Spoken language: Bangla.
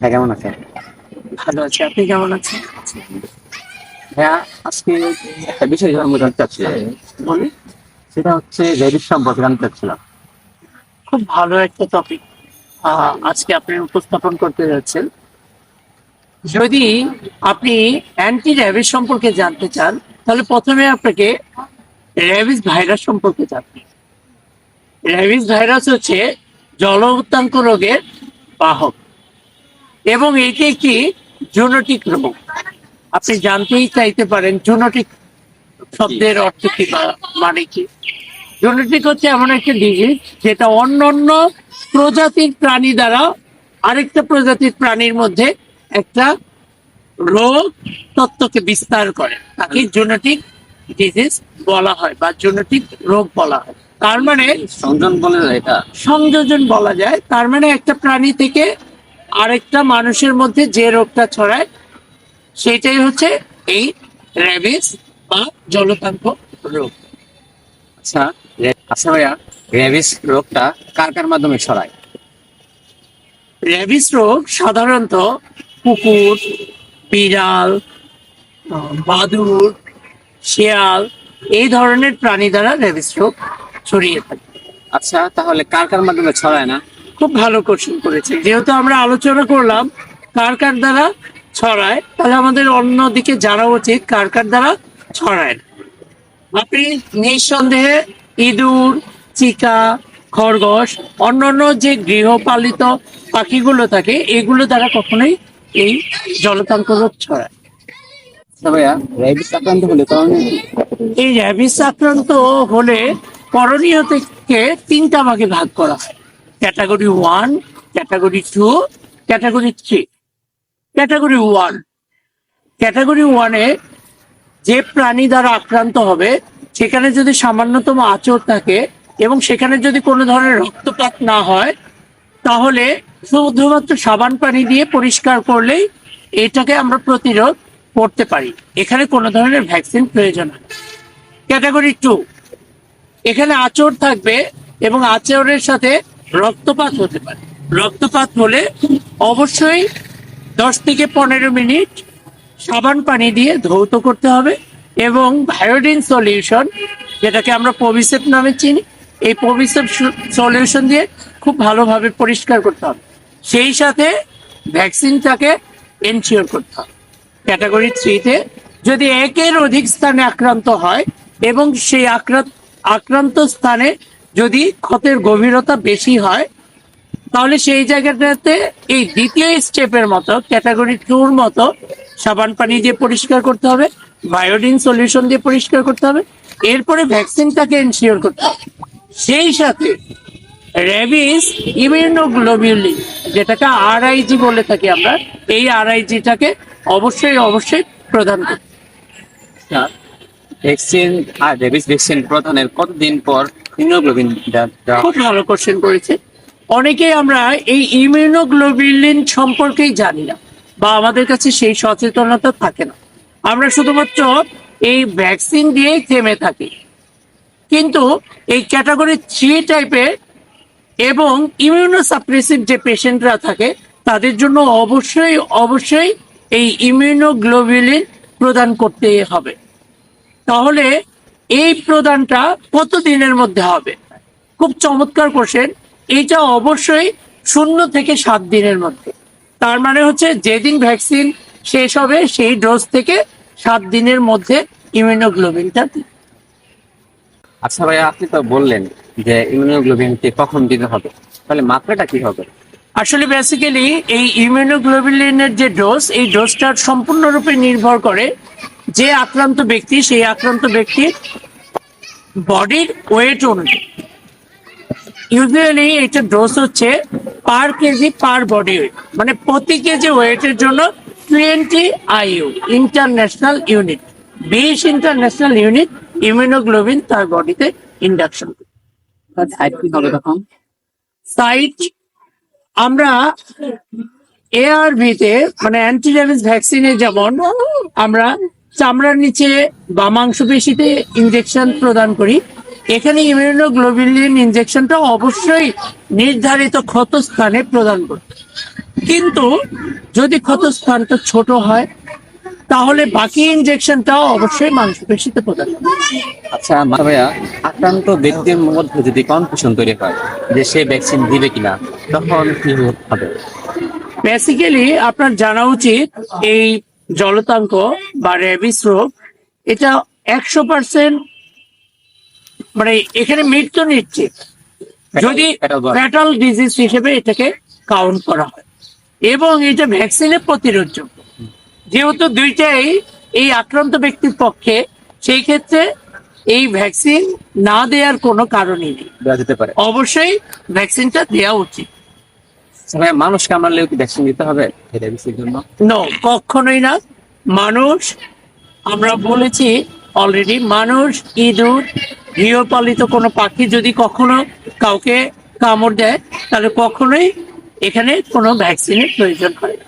হ্যাঁ কেমন আছেন? ভালো আছি। আপনি কেমন আছেন? হ্যাঁ আজকে একটা বিষয় জানতে বলি সেটা হচ্ছে রেবিস সম্পর্কে জানতে চাচ্ছিলাম। খুব ভালো একটা টপিক আজকে আপনি উপস্থাপন করতে যাচ্ছেন। যদি আপনি অ্যান্টি র্যাবিস সম্পর্কে জানতে চান তাহলে প্রথমে আপনাকে র্যাবিস ভাইরাস সম্পর্কে জানতে। র্যাবিস ভাইরাস হচ্ছে জলবৃত্তাঙ্ক রোগের বাহক। এবং এটি একটি জোনোটিক রোগ। আপনি জানতেই চাইতে পারেন জোনোটিক শব্দের অর্থ কি মানে কি। জোনোটিক হচ্ছে এমন একটা ডিজিজ যেটা অন্য অন্য প্রজাতির প্রাণী দ্বারা আরেকটা প্রজাতির প্রাণীর মধ্যে একটা রোগ তত্ত্বকে বিস্তার করে। তাকে জোনেটিক ডিজিজ বলা হয় বা জোনেটিক রোগ বলা হয়। তার মানে সংযোজন বলে এটা। সংযোজন বলা যায়। তার মানে একটা প্রাণী থেকে আরেকটা মানুষের মধ্যে যে রোগটা ছড়ায় সেটাই হচ্ছে এই র্যাবিস বা জলতাঙ্ক রোগ। আচ্ছা আচ্ছা ভাইয়া, রেবিস রোগটা কার কার মাধ্যমে ছড়ায়? র্যাবিস রোগ সাধারণত কুকুর, বিড়াল বাদুড় শেয়াল, এই ধরনের প্রাণী দ্বারা র্যাবিস রোগ ছড়িয়ে থাকে। আচ্ছা তাহলে কার কার মাধ্যমে ছড়ায় না? খুব ভালো কোশ্চেন করেছে। যেহেতু আমরা আলোচনা করলাম কার কার দ্বারা ছড়ায় তাহলে আমাদের অন্যদিকে জানা উচিত কার কার দ্বারা ছড়ায় আপনি নিঃসন্দেহে ইঁদুর চিকা খরগোশ অন্যান্য যে গৃহপালিত পাখিগুলো থাকে এগুলো দ্বারা কখনোই এই জলতাঙ্ক রোগ ছড়ায় আচ্ছা? এই র্যাবিস আক্রান্ত হলে করণীয় থেকে তিনটা ভাগে ভাগ করা হয়। Category one, category two, category three. Category one. Category ওয়ানে যে প্রাণী দ্বারা আক্রান্ত হবে, সেখানে যদি সামান্যতম আচর থাকে এবং সেখানে যদি কোনো ধরনের রক্তপাত না হয়, তাহলে শুধুমাত্র সাবান পানি দিয়ে পরিষ্কার করলেই এটাকে আমরা প্রতিরোধ করতে পারি। এখানে কোনো ধরনের ভ্যাকসিন প্রয়োজন হয় ক্যাটাগরি টু। এখানে আচর থাকবে এবং আচরের সাথে রক্তপাত হতে পারে। রক্তপাত হলে অবশ্যই দশ থেকে পনেরো মিনিট সাবান পানি দিয়ে ধৌত করতে হবে এবং ভায়োডিন সলিউশন, যেটাকে আমরা পবিসেপ নামে চিনি, এই পবিসেপ সলিউশন দিয়ে খুব ভালোভাবে পরিষ্কার করতে হবে। সেই সাথে ভ্যাকসিনটাকে এনশিওর করতে হবে। ক্যাটাগরি থ্রিতে যদি একের অধিক স্থানে আক্রান্ত হয় এবং সেই আক্রান্ত আক্রান্ত স্থানে যদি ক্ষতের গভীরতা বেশি হয়, তাহলে সেই জায়গাটাতে এই দ্বিতীয় স্টেপের মতো, ক্যাটাগরি টুর মতো, সাবান পানি দিয়ে পরিষ্কার করতে হবে, বায়োডিন সলিউশন দিয়ে পরিষ্কার করতে হবে, এরপরে ভ্যাকসিনটাকে এনশিওর করতে হবে। সেই সাথে র্যাবিস ইমিউনোগ্লোবিউলিন, যেটাকে আরআইজি বলে থাকি আমরা, এই আরআইজিটাকে অবশ্যই অবশ্যই প্রদান করতে ভ্যাকসিন আর রেবিস ভ্যাকসিন প্রদানের কতদিন পর দেওয়া খুব ভালো কোশ্চেন করেছে। অনেকেই আমরা এই ইমিউনোগ্লোবিলিন সম্পর্কেই জানি না বা আমাদের কাছে সেই সচেতনতা থাকে না। আমরা শুধুমাত্র এই ভ্যাকসিন দিয়েই থেমে থাকি। কিন্তু এই ক্যাটাগরি থ্রি টাইপের এবং ইমিউনোসাপ্রেসিভ যে পেশেন্টরা থাকে, তাদের জন্য অবশ্যই অবশ্যই এই ইমিউনোগ্লোবিলিন প্রদান করতে হবে। তাহলে এই প্রদানটা কত দিনের মধ্যে হবে? খুব চমৎকার কোশ্চেন এইটা অবশ্যই শূন্য থেকে সাত দিনের মধ্যে। তার মানে হচ্ছে যেদিন ভ্যাকসিন শেষ হবে সেই ডোজ থেকে সাত দিনের মধ্যে ইমিউনোগ্লোবিনটা দিন। আচ্ছা ভাইয়া আপনি তো বললেন যে ইমিউনোগ্লোবিনকে কখন দিতে হবে। তাহলে মাত্রাটা কি হবে? আসলে বেসিক্যালি এই ইমিউনোগ্লোবুলিনের যে ডোজ এই ডোজটা সম্পূর্ণরূপে নির্ভর করে যে আক্রান্ত ব্যক্তি সেই আক্রান্ত ব্যক্তির বডির ওয়েট অনুযায়ী ইউজুয়ালি এটা ডোজ হচ্ছে per KG per body weight মানে প্রতি কেজি ওয়েটের জন্য টোয়েন্টি আইইউ ইন্টারন্যাশনাল ইউনিট বিশ ইন্টারন্যাশনাল ইউনিট ইমিউনোগ্লোবিন তার বডিতে ইন্ডাকশন হবে তখন? সাইট আমরা এআরভিতে মানে অ্যান্টিরাবিস ভ্যাকসিনে যেমন আমরা চামড়ার নিচে বা মাংসপেশিতে ইনজেকশন প্রদান করি। এখানে ইমিউনোগ্লোবিলিন ইনজেকশনটা অবশ্যই নির্ধারিত ক্ষত স্থানে প্রদান করতে কিন্তু যদি ক্ষতস্থানটা ছোট হয় তাহলে বাকি ইনজেকশনটাও অবশ্যই মাংসপেশিতে প্রদান। আচ্ছা ভাইয়া আক্রান্ত ব্যক্তির মধ্যে যদি কনফিউশন তৈরি হয় যে সে ভ্যাকসিন দিবে কিনা তখন কি হবে? বেসিক্যালি আপনার জানা উচিত এই জলতাঙ্ক বা র্যাবিস রোগ এটা একশো পার্সেন্ট মানে এখানে মৃত্যু নিশ্চিত। যদি ফ্যাটাল ডিজিজ হিসেবে এটাকে কাউন্ট করা হয়। এবং এটা ভ্যাকসিনে প্রতিরোধযোগ্য যেহেতু দুইটাই এই আক্রান্ত ব্যক্তির পক্ষে সেই ক্ষেত্রে এই ভ্যাকসিন না দেওয়ার কোনো কারণই নেই। অবশ্যই ভ্যাকসিনটা দেওয়া উচিত। আচ্ছা ভাইয়া মানুষ কামড়ালেও ভ্যাকসিন দিতে হবে? জন্য? কখনোই না। মানুষ, আমরা বলেছি অলরেডি মানুষ, ইঁদুর, গৃহপালিত কোনো পাখি যদি কখনো কাউকে কামড় দেয়, তাহলে কখনোই এখানে কোনো ভ্যাকসিনের প্রয়োজন হয় না।